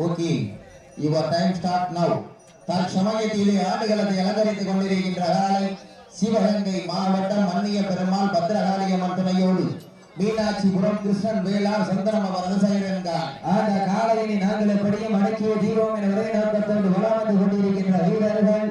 Okay. Your time start now தற்சமயத்திலே ஆடுகளத்தை அலங்கரித்துக் கொண்டிருக்கின்ற அகாலை சிவகங்கை மாவட்டம் மன்னிய பெருமாள் பத்திரகாளியம்மன் துணையோடு மீனாட்சிபுரம் கிருஷ்ணன் வேளார் சந்தனம் அவரது சைரன்கார் அந்த காலையினை நாங்கள் எப்படியும் அடக்கிய தீர்வோம் என ஒரே நோக்கத்தோடு வலம் கொண்டிருக்கின்ற வீரர்கள்.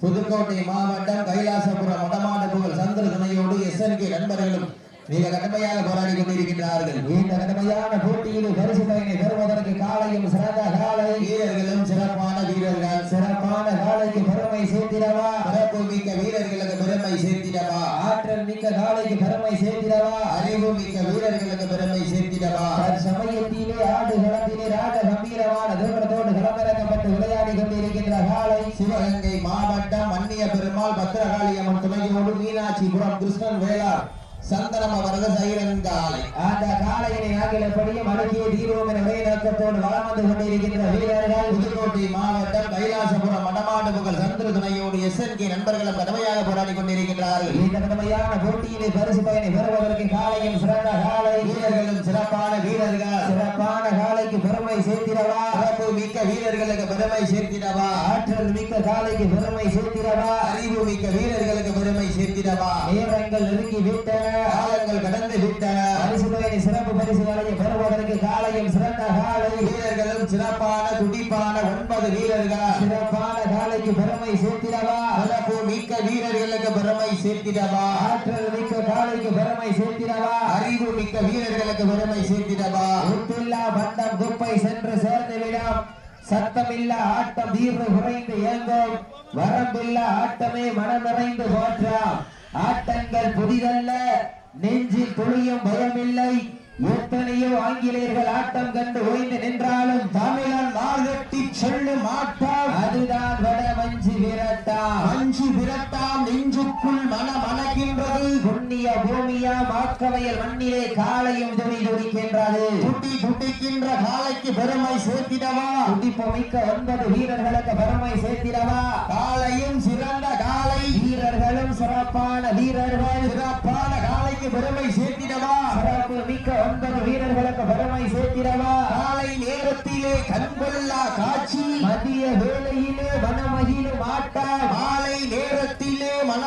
புதுக்கோட்டை மாவட்டம் கைலாசபுரம் வடமாடு புகழ் சந்திர துணையோடு எஸ்என்கே நண்பர்களும் மிக கடுமையாக போராடி கொண்டிருக்கின்றார்கள். இந்த கடுமையான போட்டியில் பரிசு பயனை பெறுவதற்கு காலையும் சிறந்த காலை. வீரர்களும் சிறப்பான வீரர்கள். சிறப்பான காலைக்கு பெருமை சேர்த்திடவா? சிறப்பு மிக்க வீரர்களுக்கு பெருமை சேர்த்திடவா? ஆற்றல் மிக்க காலைக்கு பெருமை சேர்த்திடவா? அறிவு மிக்க வீரர்களுக்கு பெருமை சேர்த்திடவா? சமயத்திலே ஆடு களத்திலே ராஜ கம்பீரமான தூரத்தோடு களமிறக்கப்பட்டு விளையாடி கொண்டிருக்கின்ற காலை. சிவகங்கை மாவட்டம் மன்னிய பெருமாள் பத்திரகாளியம்மன் துணையோடு மீனாட்சிபுரம் கிருஷ்ணன் வேளார். சந்தனம் அவரது சைரன் காலை. அந்த காலையினை என ஒரே நோக்கத்தோடு வலம் வந்து கொண்டிருக்கின்ற வீரர்கள். புதுக்கோட்டை மாவட்டம் கைலாசபுரம் மடமாடு புகழ் சந்திர துணையோடு நண்பர்களும் கடுமையாக போராடி கொண்டிருக்கின்றார்கள். இந்த கடுமையான போட்டியிலே பரிசு பயனை பெறுவதற்கு காலையும் சிறந்த காலை வீரர்களும் சிறப்பான வீரர்கள். சிறப்பான காலைக்கு பெருமை சேர்த்திடவா? சிறப்பு மிக்க வீரர்களுக்கு பெருமை சேர்த்திடவா? ஆற்றல் மிக்க காலைக்கு பெருமை சேர்த்திடவா? அறிவு மிக்க வீரர்களுக்கு பெருமை சேர்த்திடவா? நேரங்கள் நெருங்கி விட்டன. காலங்கள் கடந்து விட்டன பரிசு பயனை சிறப்பு பரிசுகளை பெறுவதற்கு காலையும் சிறந்த காலை. வீரர்களும் சிறப்பான துடிப்பான ஒன்பது வீரர்கள்? சிறப்பான காலைக்கு பெருமை சேர்த்திடவா? சிறப்பு மிக்க வீரர்களுக்கு பெருமை சேர்த்திடவா? ஆற்றல் மிக்க காலைக்கு பெருமை சேர்த்திடவா? அறிவு மிக்க வீரர்களுக்கு பெருமை சேர்த்திடவா? உப்பில்லா பண்டம் குப்பை சென்று சேர்ந்து விடும். சத்தமில்லா ஆட்டம் தீர்வு குறைந்து இயங்கும். வரம்பில்லா ஆட்டமே மனம் நிறைந்து போற்றாம். ஆட்டங்கள் புதிதல்ல நெஞ்சில் துளியும் பயமில்லை. எத்தனையோ ஆங்கிலேயர்கள் ஆட்டம் கண்டு ஓய்ந்து நின்றாலும் தமிழன் மார்கட்டி சொல்லும் ஆட்டம். அதுதான் வட மஞ்சு விரட்டா அஞ்சு விரட்டா நெஞ்சுக்குள் மனம் அணைகின்றது புண்ணிய பூமியா மாக்கவையல் மண்ணிலே காலையும் துணி துடிக்கின்றது துட்டி துட்டிக்கின்ற காலைக்கு பெருமை சேர்த்திடவா? துடிப்பு மிக்க ஒன்பது வீரர்களுக்கு பெருமை சேர்த்திடவா? காலையும் சிறந்த காலை வீரர்களும் சிறப்பான வீரர்கள். சிறப்பான காலைக்கு பெருமை சேர்த்திடவா? சிறப்பு மிக்க ஒன்பது வீரர்களுக்கு பெருமை சேர்த்திடவா? காலை நேரத்திலே கண்கொள்ளா காட்சி. மதிய வேளையிலே வனமகிழும் ஆட்டம். மாலை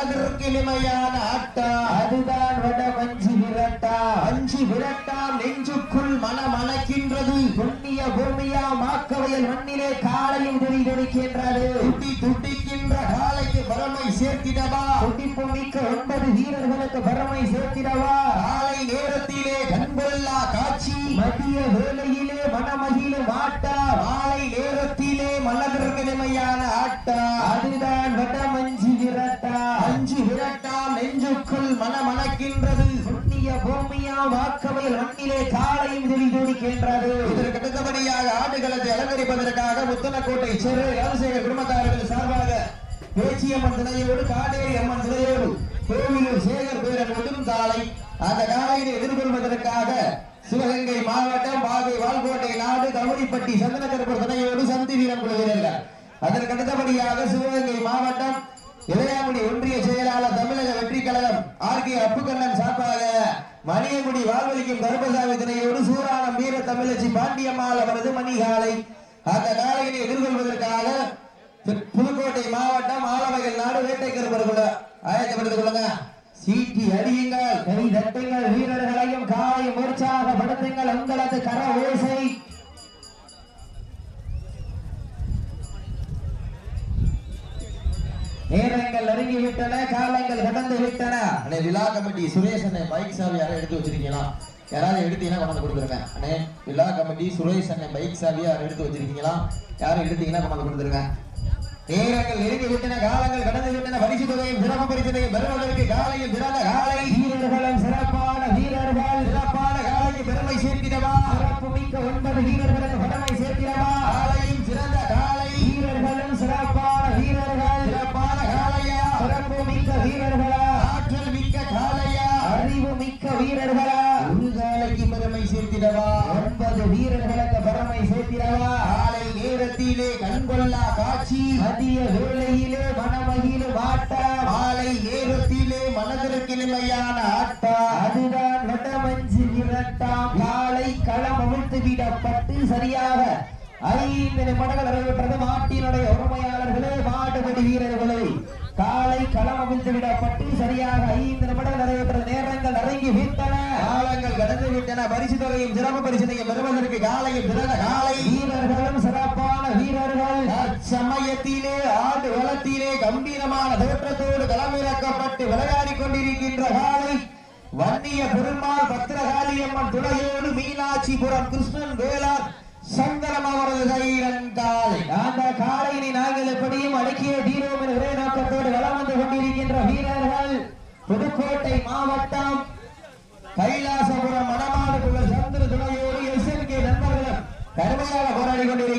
இனிமையான ஆட்டம் அதுதான் வட மஞ்சி விரட்டா. அஞ்சு விரட்டாம் நெஞ்சுக்குள் மன மணக்கின்றது புண்ணிய பூமியா மாக்கவையல் மண்ணிலே காலையும் துணி துடிக்கின்றது. துட்டி துட்டிக்கின்ற காலைக்கு பெருமை சேர்த்திடவா? துடிப்பு மிக்க ஒன்பது வீரர்களுக்கு பெருமை சேர்த்திடவா? காலை நேரத்திலே கண்கொள்ளா காட்சி. மதிய வேளையிலே மனமகிழும் ஆட்டம் மாலை நேரத்திலே மனதிற்கு இனிமையான ஆடுகளத்தை அலங்கரிப்பதற்காக முத்தனக்கோட்டை சிறு ராஜசேகர் குடும்பத்தார்கள் சார்பாக பேச்சியம்மன் சிலையோடு காடேரி அம்மன் சிலையோடு கோவிலூர் சேகர் பேரன் ஒடும் காலை அந்த காலையினை எதிர்கொள்வதற்காக சிவகங்கை மாவட்டம் பாகை வால்கோட்டை நாடு கவுரிப்பட்டி சந்தனக்கருப்பு துணையோடு சந்தி வீரம் கொள்கிறார்கள். அதற்கு அடுத்தபடியாக சிவகங்கை மாவட்டம் இளையாங்குடி ஒன்றிய செயலாளர் தமிழக வெற்றி கழகம் ஆர் கே அப்புக்கண்ணன் சார்பாக மணியங்குடி வாழ்வழிக்கும் கருப்பசாமி திணையோடு சூராணம் வீர தமிழச்சி பாண்டியம்மாள் அவரது மணிகாலை அந்த காலையினை எதிர்கொள்வதற்காக புதுக்கோட்டை மாவட்டம் ஆலவகல் நாடு வேட்டைக்கருப்பர்கள் ஆயத்தப்படுத்திக் கொள்ளுங்க. சீட்டி அடியுங்கள் கை தட்டுங்கள் வீரர்களையும் காலையும் உற்சாகப்படுத்துங்கள் உங்களது கர ஓசை. நேரங்கள் நெருங்கி விட்டன காலங்கள் கடந்து விட்டன. விழா கமிட்டி சுரேஷ் பைக் சாவி யாரும் எடுத்து வச்சிருக்கீங்களா? யாராவது எடுத்தீங்கன்னா கொண்டாந்து கொடுத்துருங்க. அண்ணே விழா கமிட்டி சுரேஷ் அண்ணே பைக் சாவி யாரும் எடுத்து வச்சிருக்கீங்களா? யாரும் எடுத்தீங்கன்னா கொண்டாந்து கொடுத்துருங்க. நேரங்கள் நெருங்கி விட்டன காலங்கள் கடந்து விட்டன பரிசு தொகையும் சிறப்பு பரிசுதையும் பெறுவதற்கு காலையில் பிறந்த காலை. வீரர்களும் சிறப்பான வீரர்கள். சிறப்பான காலைக்கு பெருமை சேர்த்திடவா? சிறப்பு மிக்க ஒன்பது வீரர்களுக்கு பெருமை சேர்க்கிறவா காலையும் சிறந்த மதிய வேளையிலே மனமகிழும் ஆட்டம் மாலை நேரத்திலே மனதிற்கு கிழமையான ஆட்டா. அதுதான் வடமஞ்சு இரண்டாம் காலை களம் அவிழ்த்து விடப்பட்டு சரியாக ஐந்து நிமிடங்கள் நிறைவேற்றது. மாட்டினுடைய உரிமையாளர்களே மாடுபடி வீரர்களே. காலை களம் அவிழ்த்து விடப்பட்டு சரியாக ஐந்து நிமிடங்கள் நிறைவேற்ற நேரங்கள் நெருங்கி விட்டன. காலங்கள் கடந்து விட்டன. பரிசு தொகையும் சிறப்பு பரிசனையும் பெறுவதற்கு காலையும் பிறந்த காலை. வீரர்களும் சிறப்பான வீரர்கள். சமயத்திலே ஆடு வளத்திலே கம்பீரமான தோற்றத்தோடு களமிறக்கப்பட்டு விளையாடி கொண்டிருக்கின்ற காலை. வன்னிய பெருமாள் பத்திரகாளியம்மன் துணையோடு மீனாட்சிபுரம் கிருஷ்ணன் வேளார் சங்கரம் அவரது கைரன் காலை. அந்த காலையினை நாங்கள் எப்படியும் அடக்கிய தீரோம் என்ற ஒரே நோக்கத்தோடு வலம் வந்து கொண்டிருக்கின்ற வீரர்கள் புதுக்கோட்டை மாவட்டம் கைலாசபுரம் மணமாடுக்குள்ள சந்திர துணையோடு எஸ்என்கே நண்பர்களும் கடுமையாக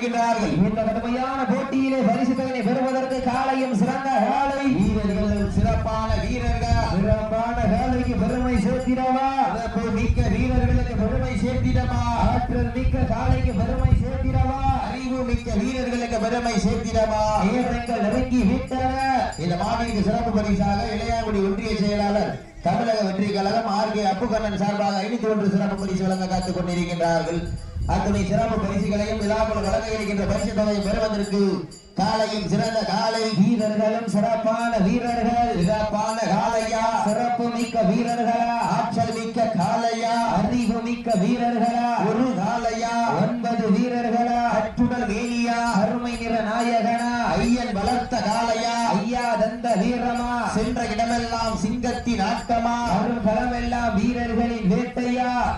போராடி கொண்டிருக்கின்றார்கள் இந்த கடுமையான போட்டியிலே பரிசு தொகையை பெறுவதற்கு காலையும் சிறந்த காலை வீரர்கள் சிறப்பான வீரர்கள். சிறப்பான காலைக்கு பெருமை சேர்த்திடவா? சிறப்பு மிக்க வீரர்களுக்கு பெருமை சேர்த்திடமா ஆற்றல் மிக்க காலைக்கு பெருமை சேர்த்திடவா? அறிவு மிக்க வீரர்களுக்கு பெருமை சேர்த்திடமா நேரங்கள் நெருங்கி விட்டன இந்த மாநிலக்கு சிறப்பு பரிசாக இளையாங்குடி ஒன்றிய செயலாளர் தமிழக வெற்றி கழகம் ஆர் கே அப்புகண்ணன் சார்பாக ஐநூத்தி ஒன்று சிறப்பு பரிசு வழங்க காத்துக் கொண்டிருக்கின்றார்கள். அத்துணை சிறப்பு பரிசுகளையும் விழாக்குழு வழங்க இருக்கின்ற பரிசு தொகையை பெறுவதற்கு காலையும் சிறந்த காலை. வீரர்களும் சிறப்பான வீரர்கள். சிறப்பான காலையா? சிறப்பு மிக்க வீரர்களா? ஆற்றல் மிக்க காலையா? அறிவு மிக்க வீரர்களா? ஒரு காலையா? ஒன்பது வீரர்களா? அற்றுடல் மேனியா? அருமை நிற நாயகனா? ஐயன் வளர்த்த காலையா? ஐயா தந்த வீரமா? சென்ற இடமெல்லாம் சிங்கத்தின் ஆட்டமா? அருள் களமெல்லாம் வீரர்களின் வேட்டையா?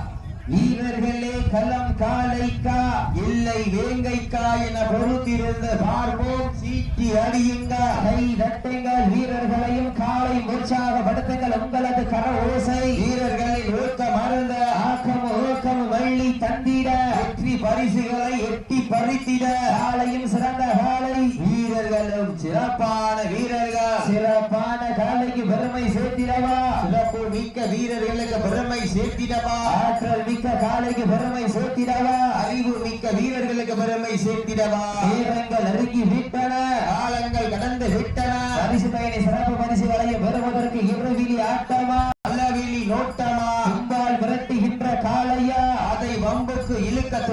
வீரர்களே களம் காலைக்கா இல்லை வேங்கைக்கா என பொறுத்திருந்து பார்ப்போம். சீட்டி அடியுங்க. கை தட்டுங்கள். வீரர்களையும் காலை உற்சாகப்படுத்துங்கள் உங்களது கர ஓசை வீரர்களின் ஊக்கம் அருந்த ஆக்கம் ஊக்கம் வள்ளி தந்திட வெற்றி பரிசுகளை எட்டி பறித்திட. காலையும் சிறந்த காலை வீரர்களும் சிறப்பான வீரர்கள். சிறப்பான காலைக்கு பெருமை சேர்த்திடவா. சிறப்பு மிக்க வீரர்களுக்கு பெருமை சேர்த்திடவா. ஆற்றல் மிக்க காலைக்கு பெருமை சேர்த்திடவா. அறிவு மிக்க வீரர்களுக்கு பெருமை சேர்த்திடவா. வீரங்கள் நெருங்கி விட்டன. காலங்கள் கடந்து விட்டன. பரிசு பயணி சிறப்பு பரிசுகளையும் பெறுவதற்கு இருவிழி ஆட்டமா?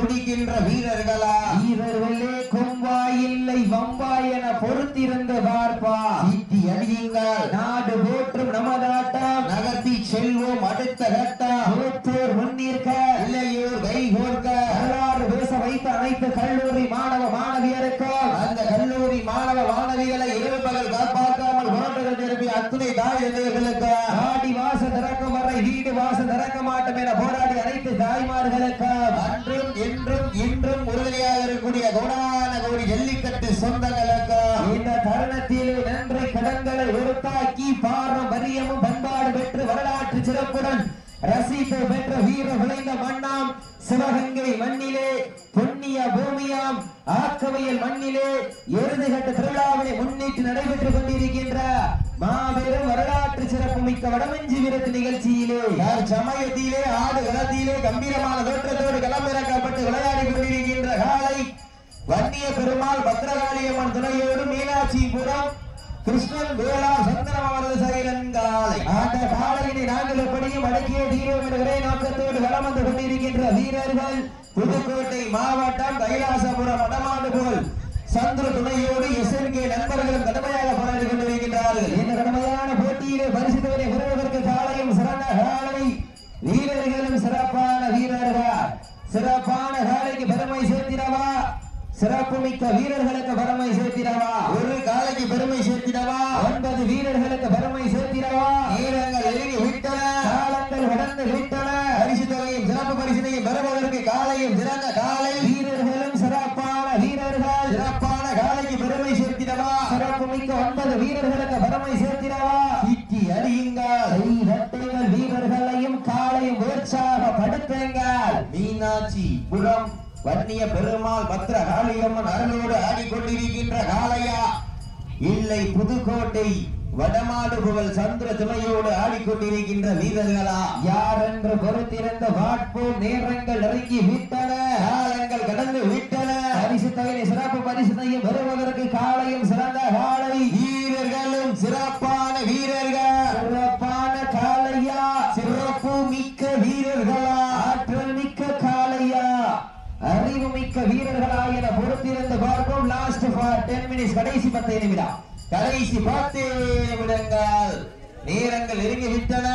துடிக்கின்ற வீரர்களா? வீரர்களே கொம்பாய் இல்லை வம்பாய் என பொறுத்திருந்து பார்ப்பா. சீட்டி அடியுங்கள் நாடு போற்றும் நமதாட்டம். நகர்த்தி செல்வோம் அடுத்த கட்டம். மூத்தோர் முன்னிற்க இளையோர் கை கோர்க்க. வரலாறு பேச வைத்த அனைத்து கல்லூரி மாணவ மாணவியருக்கும். அந்த கல்லூரி மாணவ மாணவிகளை இரவு பகல் காப்பாற்றாமல் புரட்டுகள் திருப்பி அத்துணை தாய் ஆடி வாச திறக்கும் வரை வீடு வாச திறக்க மாட்டோம் என போராடி அனைத்து தாய்மார்களுக்கும். அன்றும் என்றும் இன்றும் உறுதியாக இருக்கக்கூடிய கோடான கோடி ஜல்லிக்கட்டு சொந்தங்களுக்கு இந்த தருணத்திலே நன்றி கடன்களை உருத்தாக்கி பாரம்பரியமும் பண்பாடு பெற்று வரலாற்று சிறப்புடன் ரசித்து பெற்ற வீர விளைந்த மண்ணாம் சிவகங்கை மண்ணிலே பொன்னிய பூமியாம் ஆக்கவையல் மண்ணிலே எருதுகட்ட திருவிழாவினை முன்னிட்டு நடைபெற்றுக் கொண்டிருக்கின்ற மாபெரும் வரலாற்று சிறப்பு மிக்க வடமஞ்சி விருது நிகழ்ச்சியிலே யார் சமயத்திலே ஆடு களத்திலே கம்பீரமான தோற்றத்தோடு களமிறக்கப்பட்டு விளையாடி கொண்டிருக்கின்ற காலை வன்னிய பெருமாள் பத்ரகாளியம்மன் துணையோடு மீனாட்சிபுரம் கிருஷ்ணன் வேளா சந்தனம் அவரது சைரன் காலை அந்த காலையினை நாங்கள் எப்படியும் அடக்கிய தீரோம் ஒரே நோக்கத்தோடு வலம் வந்து கொண்டிருக்கின்ற வீரர்கள் புதுக்கோட்டை மாவட்டம் கைலாசபுரம் வடமாடு புகழ் சந்திர துணையோடு எஸ்என்கே நண்பர்களும் கடுமையாக போராடி கொண்டிருக்கின்றார்கள். போட்டியிலே பரிசுத்தவரை பெறுவதற்கு காலையும் சிறந்த காலை. வீரர்களும் சிறப்பான வீரர்கள்? சிறப்பான காலைக்கு பெருமை சேர்த்திடவா? சிறப்பு மிக்க வீரர்களுக்கு பெருமை சேர்த்திடவா? ஒரு காலைக்கு பெருமை சேர்த்திடவா? ஒன்பது வீரர்களுக்கு பெருமை சேர்த்திடவா? நேரங்கள் நெருங்கி விட்டன. காலங்கள் கடந்து விட்டன. பரிசு தொகையும் சிறப்பு பரிசினையும் பெறுவதற்கு காலையும் சிறந்த காலை. மீனாட்சி புரம் வன்னிய பெருமாள் பத்ர காளியம்மன் அருளோடு ஆடிக்கொண்டிருக்கின்ற காளையா. இல்லை புதுக்கோட்டை வடமாடு புகழ் சந்திர துணையோடு ஆடிக்கொண்டிருக்கின்ற வீரர்களா. யார் என்று பொறுத்திருந்த வாட்போம் நேரங்கள் நெருங்கி விட்டன காலங்கள் கடந்து விட்டன. பரிசு தொகையை சிறப்பு பரிசுத்தையும் பெறுவதற்கு வருவதற்கு கால டென் மினிட்ஸ் கடைசி பத்து நிமிடம் கடைசி பத்து நிமிடங்கள். நேரங்கள் நெருங்கி விட்டன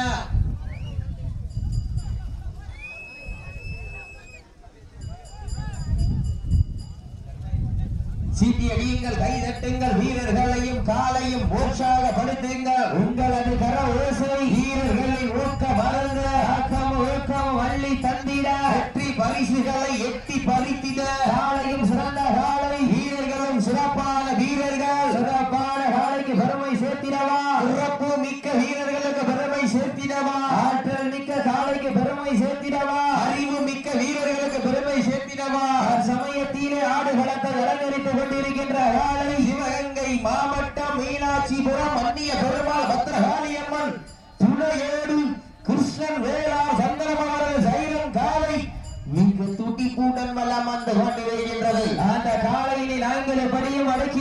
சீட்டி அடியுங்கள் கை தட்டுங்கள் வீரர்களையும் காலையும் உற்சாகப்படுத்துங்கள் உங்களது கர ஓசை வீரர்களை ஊக்க மறந்து ஆக்கம் ஊக்கம் வள்ளி தந்திட. வெற்றி பரிசுகளை எட்டி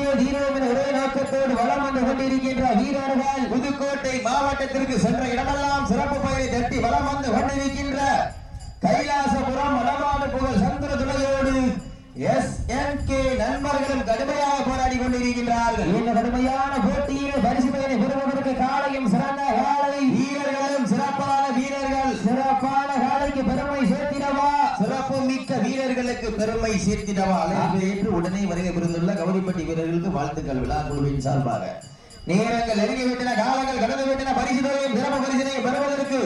என ஒரே நோக்கத்தோடு வளம் வந்து கொண்டிருக்கின்ற வீரர்கள் புதுக்கோட்டை மாவட்டத்திற்கு சென்ற இடமெல்லாம் சிறப்பு பெயரை தட்டி வலம் வந்து கொண்டிருக்கின்ற கைலாசபுரம் வடமாடு புகழ் சந்திர துணையோடு எஸ் என் கே நண்பர்களும் கடுமையாக போராடி கொண்டிருக்கின்றார்கள். இந்த கடுமையான போட்டியில் பரிசு பெயரை பெறுவதற்கு காலையும் சிறந்த காலை வீரர்களும் சிறப்பான வீரர்கள் சிறப்பான காலைக்கு பெருமை சேர்த்திடவா சிறப்பு மிக்க வீரர்களுக்கு பெருமை சேர்த்திடவா? அழைப்பு உடனே வருகை புரிந்துள்ள கௌரிப்பட்டி வீரர்களுக்கு வாழ்த்துக்கள் விழா குழுவின் சார்பாக. நேரங்கள் நெருங்கி விட்டன காலங்கள் கடந்து விட்டன பரிசு தொகையும் சிறப்பு பெறுவதற்கு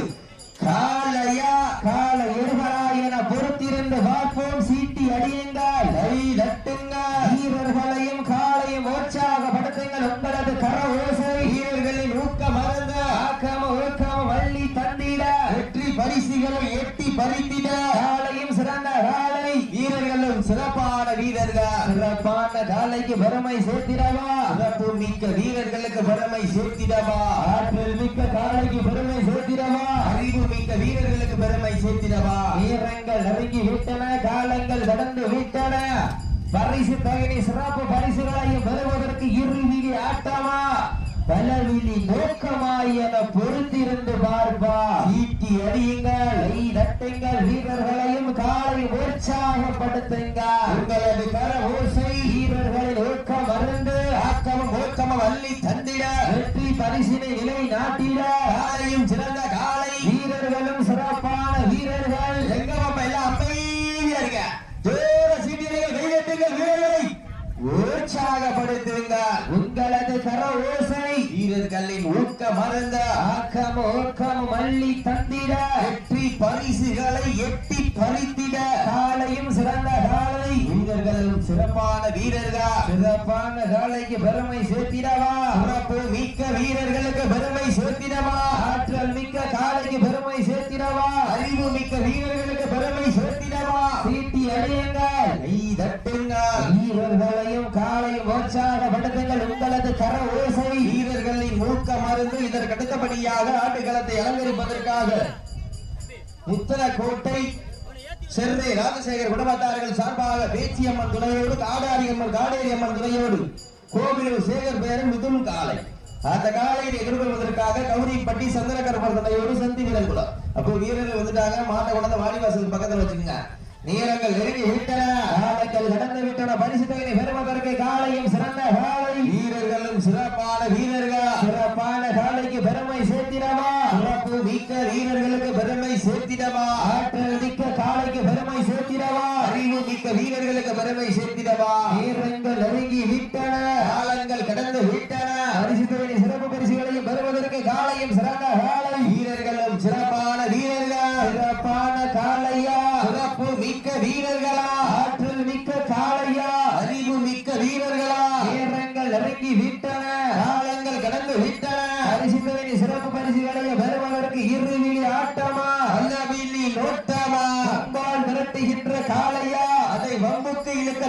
பெருமை சேர்த்திடவா? சிறப்பு மிக்க வீரர்களுக்கு பெருமை சேர்த்திடவா? ஆற்றல் மிக்க காலைக்கு பெருமை சேர்த்திடவா? அறிவு மிக்க வீரர்களுக்கு பெருமை சேர்த்திடவா? வீரங்கள் நெருங்கி விட்டன காலங்கள் கடந்து விட்டன. பரிசு தொகையை சிறப்பு பரிசுகளையும் பெறுவதற்கு இறுதி ஆட்டமா? பலவிழி நோக்கமா என பொறுத்திருந்து பார்ப்பா. ஈட்டி அறியுங்கள் தட்டுங்கள். வீரர்களையும் காலை உற்சாகப்படுத்துங்க உங்களது கர ஓசை வீரர்களின் ஊக்கம் அருந்து ஆக்கமும் ஊக்கமும் அள்ளி தந்திட. வெற்றி பரிசினை நிலை நாட்டிட. காலையும் சிறந்த காலை. வீரர்களும் சிறப்பான வீரர்கள். எங்க பாப்பா எல்லாம் அமைதியா இருங்க ஜோர சீட்டியர்கள் கைதட்டுங்கள் வீரர்களை. உற்சாகப்படுத்துங்க உங்களது கர ஓசை வீரர்களின் ஊக்க மறந்த ஆக்கம் ஓக்கம் மல்லி தந்திட. வெற்றி பரிசுகளை எட்டி பறித்திட. காலையும் சிறந்த காலை. வீரர்களும் சிறப்பான வீரர்கள். சிறப்பான காலைக்கு பெருமை சேர்த்திடவா? சிறப்பு மிக்க வீரர்களுக்கு பெருமை சேர்த்திடவா? ஆற்றல் மிக்க காலைக்கு பெருமை சேர்த்திடவா? அறிவு மிக்க வீரர்களுக்கு பெருமை சேர்த்திடவா? சீட்டி அடையுங்கள். கை தட்டுங்கள் வீரர்களையும் காலையும் உற்சாகப்படுத்துங்கள் உங்களது கர ஓசை. வீரர்கள் மூக்க மருந்து இதற்கு அடுத்தபடியாக ஆட்டுக்களத்தை அலங்கரிப்பதற்காக முத்தலக்கோட்டை சென்னை ராஜசேகர் குடும்பத்தார்கள் சார்பாக பேச்சியம்மன் துணையோடு காடாரி அம்மன் காடேரி அம்மன் துணையோடு கோவிலூர் சேகர் பெயரும் மிதுன் காலை. அந்த காலையை எதிர்கொள்வதற்காக கௌரிப்பட்டி சந்திரகர்மர் துணையோடு சந்தி விலங்குளம் அப்போ வீரர்கள் வந்துட்டாங்க மாட்டை கொண்டாந்து வாடிவாசல் பக்கத்துல வச்சுக்கோங்க. நேரங்கள் நெருங்கி விட்டன காலங்கள் கடந்து விட்டன பரிசு தொகையை பெருமதற்கு காலையும் சிறந்த காலை. வீரர்களும் சிறப்பான வீரர்கள்? சிறப்பான காலைக்கு பெருமை சேர்த்திடவா? சிறப்பு மிக்க வீரர்களுக்கு பெருமை சேர்த்திடவா? ஆற்றல் மிக்க காலைக்கு பெருமை சேர்த்திடவா? அறிவு மிக்க வீரர்களுக்கு பெருமை சேர்த்திடவா? வீரங்கள் நெருங்கி விட்டன. காலங்கள் கடந்து விட்டன. பரிசு சிறப்பு பரிசுகளையும் பெறுவதற்கு காலையும் சிறந்த காலை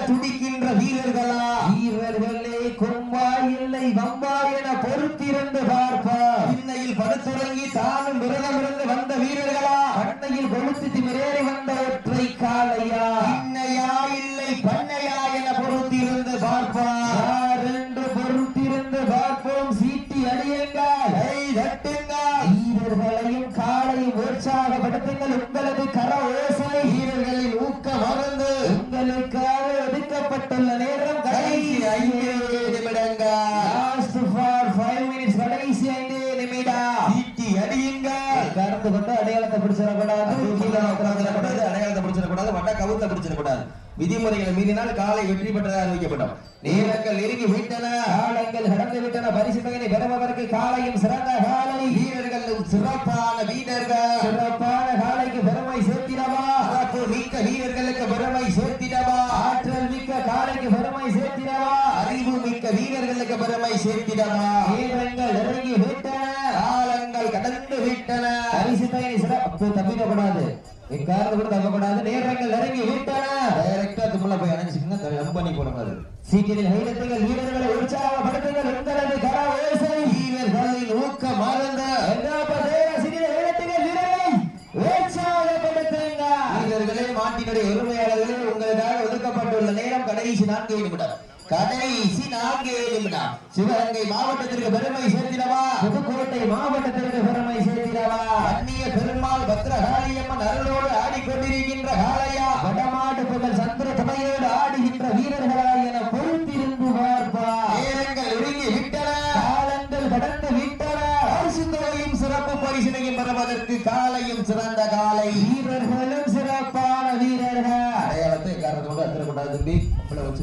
துடிக்கின்ற வீரர்களா? வீரர்களே கொம்பா இல்லை வம்பா என பொறுத்திருந்து பார்ப்பார் இன்னையில் படுத்துறங்கி தானும் விரதமிருந்து வந்த வீரர்களா? பண்ணையில் கொளுத்து திமிரேறி வந்த ஒற்றை காளையா? விதிமுறைகளை மீறினால் காலை வெற்றி பெற்றதாக அறிவிக்கப்படும் நேரங்கள் நெருங்கி விட்டன ஆழங்கள் கடந்து விட்டன. பரிசு மகனை பெறுபவருக்கு காலையும் சிறந்த காலை வீரர்கள் சிறப்பான வீரர்கள். சிறப்பான காலைக்கு பெருமை சேர்த்திடவா? சிறப்பு மிக்க வீரர்களுக்கு பெருமை சேர்த்திடவா? ஆற்றல் மிக்க காலைக்கு பெருமை சேர்த்திடவா? அறிவு மிக்க வீரர்களுக்கு பெருமை சேர்த்திடவா? வீரங்கள் நெருங்கி விட்டன ஆழங்கள் கடந்து விட்டன. பரிசு பயணி சிறப்பு தப்பிடக்கூடாது இக்காரத்தை கூட தப்பக்கூடாது நேரங்கள் நெருங்கி விட்டன. டைரக்டா தும்மல போய் அணைஞ்சிக்கங்க. ஜம் பண்ணி போடுங்க அது சீக்கிரம் தைரியத்தைகள் வீரர்களை உற்சாகப்படுத்துங்கள். உங்களது கராவேசை வீரர்களின் ஊக்க மறந்த மாட்டினுடைய உரிமையாளர்கள் உங்களுக்காக ஒதுக்கப்பட்டுள்ள நேரம் கடைசி நான்கு நிமிடம். கதை நான்கு நிமிடம். சிவகங்கை மாவட்டத்திற்கு பெருமை சேர்த்திடவா? புதுக்கோட்டை மாவட்டத்திற்கு பெருமை சேர்த்திடவா? அந்நிய பெருமாள் பத்ரகாளியம்மன் அருளோடு ஆடிக்கொண்டிருக்கின்ற காளையா? வடமாடு புகழ் சந்திர துணையோடு ஆடுகின்ற வீரர்கள்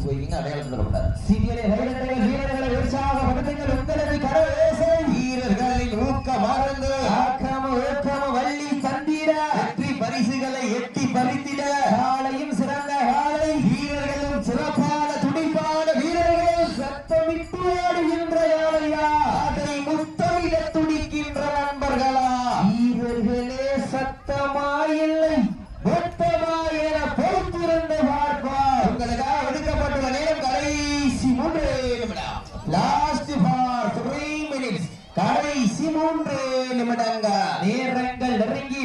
സ്വൈലിംഗ് അടയാളപ്പെടുന്നുണ്ട് സി ബി ഐ நெருங்கி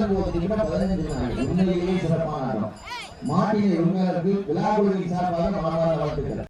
முதல் ஒன்பது நிமிடம் பதினைந்து வினாடி உண்மையிலேயே சிறப்பான ஆட்டம் சார்பாக மனமான வாழ்த்துக்கள்